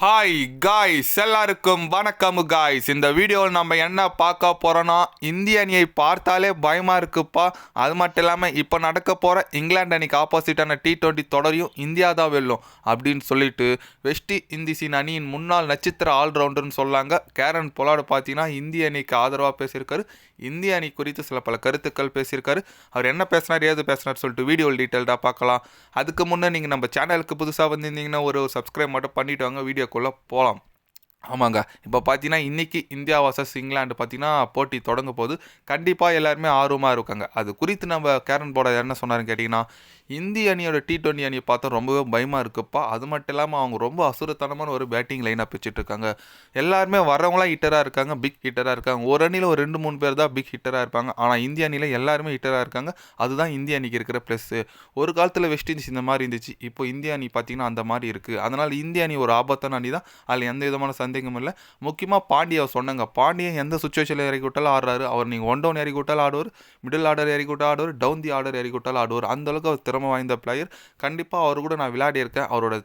Hi guys எல்லாருக்கும் வணக்கம் guys இந்த வீடியோவில் நம்ம என்ன பார்க்க போகிறோன்னா இந்திய அணியை பார்த்தாலே பயமாக இருக்குப்பா. அது மட்டும் இல்லாமல் இப்போ நடக்க போகிற இங்கிலாந்து அணிக்கு ஆப்போசிட்டான டி டுவெண்ட்டி தொடரையும் இந்தியா தான் வெல்லும் அப்படின்னு சொல்லிட்டு வெஸ்ட் இண்டீஸின் அணியின் முன்னாள் நட்சத்திர ஆல்ரவுண்டர்னு சொல்லாங்க. கேரன் பொலாடு பார்த்தீங்கன்னா இந்திய அணிக்கு ஆதரவாக பேசியிருக்காரு. இந்திய அணி குறித்து சில பல கருத்துக்கள் பேசியிருக்காரு. அவர் என்ன பேசினார் ஏது பேசினார் சொல்லிட்டு வீடியோவில் டீட்டெயில்டாக பார்க்கலாம். அதுக்கு முன்னே நீங்கள் நம்ம சேனலுக்கு புதுசாக வந்திருந்தீங்கன்னா ஒரு சப்ஸ்கிரைப் மட்டும் பண்ணிவிட்டு வாங்க. இந்தியாக்குள்ளே போகலாம் ஆமாங்க. இப்போ பார்த்தீங்கன்னா இன்றைக்கி இந்தியா வர்சஸ் இங்கிலாந்து பார்த்தீங்கன்னா போட்டி தொடங்க போது கண்டிப்பாக எல்லாருமே ஆர்வமாக இருக்காங்க. அது குறித்து நம்ம கேரன் போர்டர் என்ன சொன்னார்னு கேட்டிங்கன்னா இந்திய அணியோட டி டுவெண்ட்டி அணியை பார்த்தா ரொம்பவே பயமாக இருக்குப்பா. அது மட்டும் இல்லாமல் அவங்க ரொம்ப அசுரத்தனமான ஒரு பேட்டிங் லைனாக வச்சுட்டு இருக்காங்க. எல்லாருமே வரவங்களாம் ஹிட்டராக இருக்காங்க பிக் ஹிட்டராக இருக்காங்க. ஒரு அணியில் ஒரு ரெண்டு மூணு பேர் தான் பிக் ஹிட்டராக இருப்பாங்க. ஆனால் இந்திய அணியில் எல்லாருமே ஹிட்டராக இருக்காங்க. அதுதான் இந்திய அணிக்கு இருக்கிற ப்ளஸ்ஸு ஒரு காலத்தில் வெஸ்ட் இண்டீஸ் இந்த மாதிரி இருந்துச்சு. இப்போ இந்திய அணி பார்த்தீங்கன்னா அந்த மாதிரி இருக்குது அதனால் இந்திய அணி ஒரு ஆபத்தான அணி தான் அதில் எந்த விதமான சந்தேகமும் இல்லை. முக்கியமாக பாண்டியா சொன்னாங்க. பாண்டியன் எந்த சுச்சுவேஷனில் இறக்கி விட்டாலும் ஆடுறாரு. அவர் நீங்கள் ஒன் டவுன் இறக்கி விட்டாலும் ஆடுவார். மிடில் ஆர்டர் இறக்கி விட்டால் ஆடுவார். டவுன் தி ஆர்டர் இறக்கி விட்டாலும் ஆடுவார். அந்தளவுக்கு அவர் திறமை வாய்ந்த பிளேயர் கண்டிப்பாக அவர் கூட நான் விளையாடி இருக்கேன் அவரோட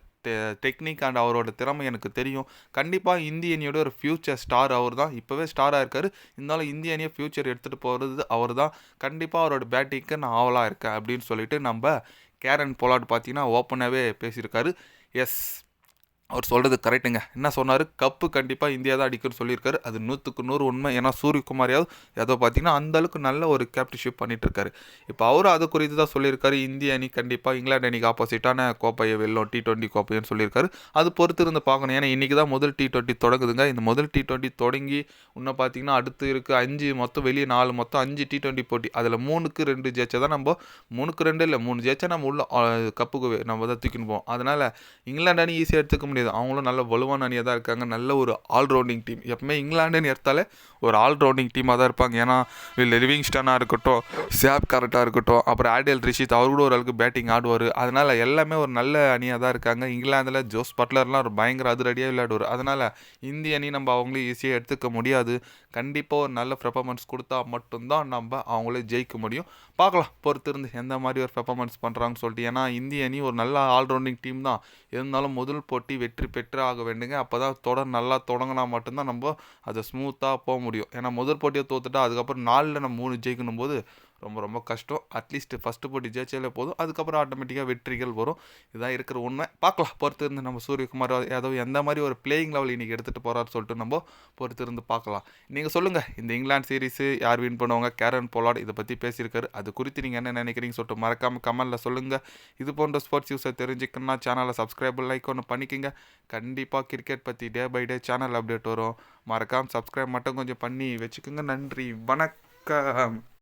டெக்னிக் அண்ட் அவரோட திறமை எனக்கு தெரியும். கண்டிப்பாக இந்திய அணியோட ஒரு ஃப்யூச்சர் ஸ்டார் அவர் தான் இப்போவே ஸ்டாராக இருக்கார் இருந்தாலும் இந்திய அணியை ஃப்யூச்சர் எடுத்துகிட்டு போகிறது அவர் தான் கண்டிப்பாக அவரோட பேட்டிங்க்கு நான் ஆவலாக இருக்கேன் அப்படின்னு சொல்லிட்டு நம்ம கேரன் போலாட் பார்த்தீங்கன்னா ஓப்பனாகவே பேசியிருக்காரு. எஸ் அவர் சொல்கிறது கரெக்டுங்க என்ன சொன்னார்? கப்பு கண்டிப்பாக இந்தியா தான் அடிக்கணும்னு சொல்லியிருக்காரு. அது நூற்றுக்கு நூறு உண்மை. ஏன்னா சூரியகுமாரியாவது ஏதோ பார்த்தீங்கன்னா அந்தளவுக்கு நல்ல ஒரு கேப்டன்ஷிப் பண்ணிகிட்ருக்காரு இப்போ அவரும் அது குறித்து தான் சொல்லியிருக்காரு. இந்திய அணி கண்டிப்பாக இங்கிலாந்து அணிக்கு ஆப்போசிட்டான கோப்பையை வெல்லும். டி டுவெண்ட்டி கோப்பைன்னு சொல்லியிருக்காரு. அது பொறுத்து இருந்து பார்க்கணும். ஏன்னா இன்றைக்கி தான் முதல் டி டுவெண்ட்டி தொடங்குதுங்க. இந்த முதல் டி டுவெண்ட்டி தொடங்கி இன்னும் பார்த்தீங்கன்னா அடுத்து இருக்குது அஞ்சு மொத்தம் வெளியே நாலு மொத்தம் அஞ்சு டி டுவெண்ட்டி போட்டி. அதில் மூணுக்கு ரெண்டு ஜெயிச்சா தான் நம்ம மூணுக்கு ரெண்டு இல்லை மூணு ஜெயிச்சா நம்ம உள்ள கப்புக்கு நம்ம தான் தூக்கின்னு போவோம். அதனால் இங்கிலாந்து அணி ஈஸியாக எடுத்துக்க முடியும் முடியாது. அவங்களும் நல்ல வலுவான அணியாக தான் இருக்காங்க. நல்ல ஒரு ஆல்ரவுண்டிங் டீம் எப்பவுமே இங்கிலாண்டுன்னு எடுத்தாலே ஒரு ஆல்ரவுண்டிங் டீமாக தான் இருப்பாங்க. ஏன்னா இல்லை லிவிங்ஸ்டனாக இருக்கட்டும் சேப் கரெக்டாக இருக்கட்டும் அப்புறம் ஆடியல் ரிஷித் அவர் கூட ஓரளவுக்கு பேட்டிங் ஆடுவார். அதனால் எல்லாமே ஒரு நல்ல அணியாக தான் இருக்காங்க. இங்கிலாந்தில் ஜோஸ் பட்லர்லாம் ஒரு பயங்கர அதிரடியாக விளையாடுவார். அதனால் இந்திய அணி நம்ம அவங்களே ஈஸியாக எடுத்துக்க முடியாது. கண்டிப்பாக ஒரு நல்ல பெர்ஃபார்மன்ஸ் கொடுத்தா மட்டும்தான் நம்ம அவங்களே ஜெயிக்க முடியும். பார்க்கலாம். பொறுத்திருந்து எந்த மாதிரி ஒரு பெர்ஃபார்மன்ஸ் பண்ணுறாங்கன்னு சொல்லிட்டு. ஏன்னா இந்திய அணி ஒரு நல்ல ஆல்ரவுண்டிங் டீம் தான். இருந்தாலும் முதல் போட்டி வெற்றி பெற்று ஆக வேண்டுங்க. அப்போ தான் தொடர் நல்லா தொடங்கினா மட்டும்தான் நம்ம அதை ஸ்மூத்தாக போக முடியும். ஏன்னா முதல் போட்டியை தோத்துட்டா அதுக்கப்புறம் நாலில் நம்ம மூணு ஜெயிக்கணும் போது ரொம்ப ரொம்ப கஷ்டம். அட்லீஸ்ட் ஃபஸ்ட்டு போட்டி ஜெயிச்சாலே போதும். அதுக்கப்புறம் ஆட்டோமேட்டிக்காக வெற்றிகள் வரும். இதுதான் இருக்கிற உண்மை. பார்க்கலாம். பொறுத்து இருந்து நம்ம சூரியகுமார் யாதவ் எந்த மாதிரி ஒரு பிளேயிங் லெவல் இன்றைக்கி எடுத்துகிட்டு போகிறாரு சொல்லிட்டு நம்ம பொறுத்து இருந்து பார்க்கலாம். நீங்கள் சொல்லுங்கள் இந்த இங்கிலாந்து சீரிஸு யார் வின் பண்ணுவாங்க? கேரன் போலாட் இதை பற்றி பேசியிருக்காரு. அது குறித்து நீங்கள் என்ன நினைக்கிறீங்க சொல்லிட்டு மறக்காமல் கமெண்டில் சொல்லுங்கள் இது போன்ற ஸ்போர்ட்ஸ் நியூஸை தெரிஞ்சுக்கணும்னா சேனலை சப்ஸ்கிரைப் லைக் ஒன்று பண்ணிக்கோங்க. கண்டிப்பாக கிரிக்கெட் பற்றி day by day channel update வரும். மறக்காமல் சப்ஸ்கிரைப் மட்டும் கொஞ்சம் பண்ணி வச்சுக்கோங்க. நன்றி. வணக்கம்.